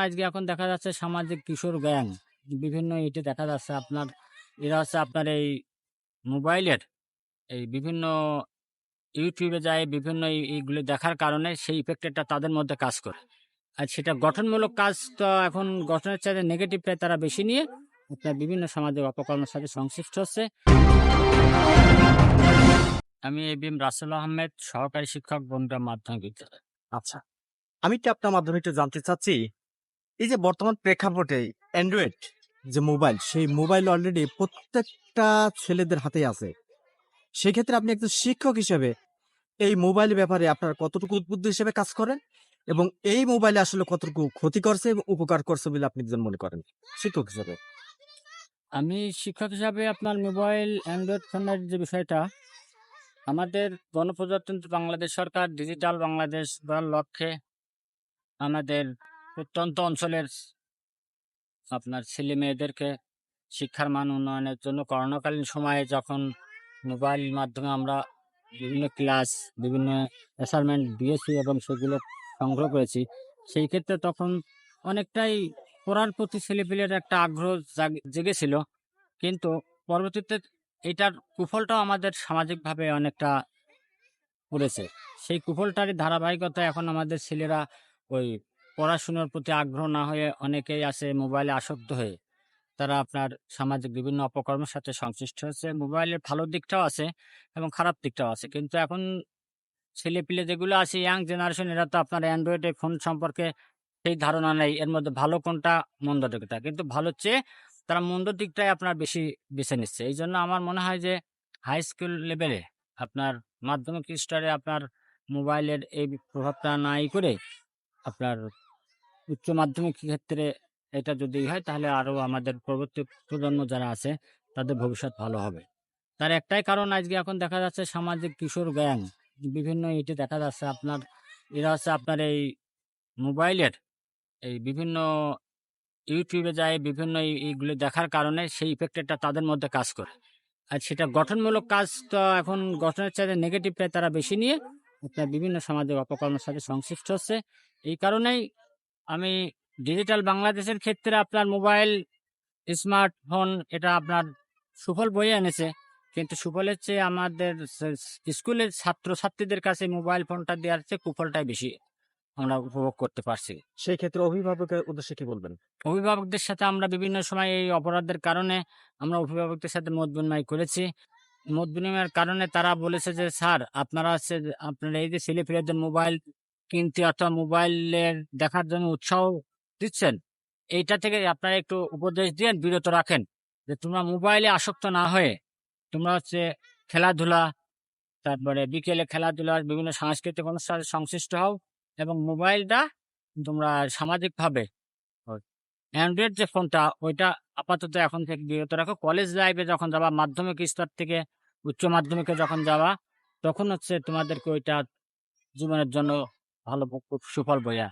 আজকে এখন দেখা যাচ্ছে সামাজিক কিশোর গ্যাং, বিভিন্ন ইটে দেখা যাচ্ছে আপনার, এরা হচ্ছে আপনার এই মোবাইলের, এই বিভিন্ন ইউটিউবে যায়, বিভিন্ন এই- এইগুলো দেখার কারণে সেই ইফেক্টেডটা তাদের মধ্যে কাজ করে। আর সেটা গঠনমূলক কাজ তো এখন গঠনের চাইতে নেগেটিভটাই তারা বেশি নিয়ে আপনার বিভিন্ন সামাজিক অপকর্মের সাথে সংশ্লিষ্ট হচ্ছে। আমি এ বিএম রাসেল আহমেদ, সহকারী শিক্ষক বন্ধুরা মাধ্যমিক বিদ্যালয়। আচ্ছা আমি একটু আপনার মাধ্যমে একটু জানতে চাচ্ছি এই যে বর্তমান প্রেক্ষাপটে অ্যান্ড্রয়েড যে মোবাইল সেই মোবাইল অলরেডি প্রত্যেকটা ছেলেদের হাতেই আছে। সেক্ষেত্রে আপনি একজন শিক্ষক হিসেবে এই মোবাইল ব্যাপারে আপনার কতটুকু উদ্বুদ্ধ হিসেবে কাজ করেন এবং এই মোবাইলে আসলে কতটুকু ক্ষতি করছে এবং উপকার করছে বলে আপনি একজন মনে করেন? শিক্ষক হিসেবে। আমি শিক্ষক হিসাবে আপনার মোবাইল অ্যান্ড্রয়েড ফোনের যে বিষয়টা, আমাদের গণপ্রজাতন্ত্র বাংলাদেশ সরকার ডিজিটাল বাংলাদেশ গড়ার লক্ষ্যে আমাদের প্রত্যন্ত অঞ্চলের আপনার ছেলে মেয়েদেরকে শিক্ষার মান উন্নয়নের জন্য করোনাকালীন সময়ে যখন মোবাইল মাধ্যমে আমরা বিভিন্ন ক্লাস বিভিন্ন অ্যাসাইনমেন্ট দিয়েছি এবং সেগুলো সংগ্রহ করেছি, সেই ক্ষেত্রে তখন অনেকটাই পড়ার প্রতি ছেলেপিলের একটা আগ্রহ জাগ- জেগেছিল। কিন্তু পরবর্তীতে এটার কুফলটাও আমাদের সামাজিকভাবে অনেকটা পড়েছে। সেই কুফলটারই ধারাবাহিকতা এখন আমাদের ছেলেরা ওই পড়াশোনার প্রতি আগ্রহ না হয়ে অনেকেই আছে মোবাইলে আসক্ত হয়ে। তারা আপনার সামাজিক বিভিন্ন অপকর্মের সাথে সংশ্লিষ্ট হচ্ছে মোবাইলের ভালো দিকটাও আছে এবং খারাপ দিকটাও আছে। কিন্তু এখন ছেলে পিলে যেগুলো আছে ইয়াং জেনারেশন এরা তো আপনার অ্যান্ড্রয়েডের ফোন সম্পর্কে সেই ধারণা নেই। এর মধ্যে ভালো কোনটা, মন্দ দিকটা। কিন্তু ভালো চেয়ে তারা মন্দ দিকটাই আপনার বেশি বেছে নিচ্ছে। এই জন্য আমার মনে হয় যে হাই স্কুল লেভেলে আপনার মাধ্যমিক স্তরে আপনার মোবাইলের এই প্রভাবটা নাই করে আপনার উচ্চ মাধ্যমিক ক্ষেত্রে এটা যদি হয়, তাহলে আরও আমাদের পরবর্তী প্রজন্ম যারা আছে, তাদের ভবিষ্যৎ ভালো হবে। তার একটাই কারণ আজকে এখন দেখা যাচ্ছে সামাজিক কিশোর গ্যাং, বিভিন্ন ইটে দেখা যাচ্ছে আপনার, এরা হচ্ছে আপনার এই মোবাইলের, এই বিভিন্ন ইউটিউবে যায়, বিভিন্ন এই- এইগুলো দেখার কারণে সেই ইফেক্টেডটা তাদের মধ্যে কাজ করে। আর সেটা গঠনমূলক কাজ তো এখন গঠনের চাইতে নেগেটিভটাই তারা বেশি নিয়ে, আপনার বিভিন্ন সামাজিক অপকর্মের সাথে সংশ্লিষ্ট হচ্ছে। এই কারণেই আমি ডিজিটাল বাংলাদেশের ক্ষেত্রে আপনার মোবাইল স্মার্টফোন এটা আপনার সুফল বয়ে এনেছে। কিন্তু সুফলের চেয়ে আমাদের স্কুলের ছাত্র ছাত্রীদের কাছে মোবাইল ফোনটা দেওয়ার চেয়ে কুফলটাই বেশি আমরা উপভোগ করতে পারছি। সেই ক্ষেত্রে অভিভাবকের উদ্দেশ্যে কি বলবেন? অভিভাবকদের সাথে আমরা বিভিন্ন সময় এই অপরাধের কারণে আমরা অভিভাবকদের সাথে মত বিনিময় করেছি। মত বিনিময়ের কারণে তারা বলেছে যে স্যার আপনারা হচ্ছে আপনারা এই যে ছেলে মোবাইল কিনতে অথবা মোবাইলের দেখার জন্য উৎসাহ দিচ্ছেন, এইটা থেকে আপনারা একটু উপদেশ দিয়ে বিরত রাখেন যে তোমরা মোবাইলে আসক্ত না হয়ে তোমরা হচ্ছে খেলাধুলা, তারপরে বিকেলে খেলাধুলা বিভিন্ন সাংস্কৃতিক অনুষ্ঠানে সংশ্লিষ্ট হও এবং মোবাইলটা তোমরা সামাজিকভাবে অ্যান্ড্রয়েড যে ফোনটা, ওইটা আপাতত এখন থেকে বিরত রাখো। কলেজ লাইফে যখন যাবা, মাধ্যমিক স্তর থেকে উচ্চ মাধ্যমিকে যখন যাবা, তখন হচ্ছে তোমাদেরকে ওইটা জীবনের জন্য ভালো সুফল বইয়া।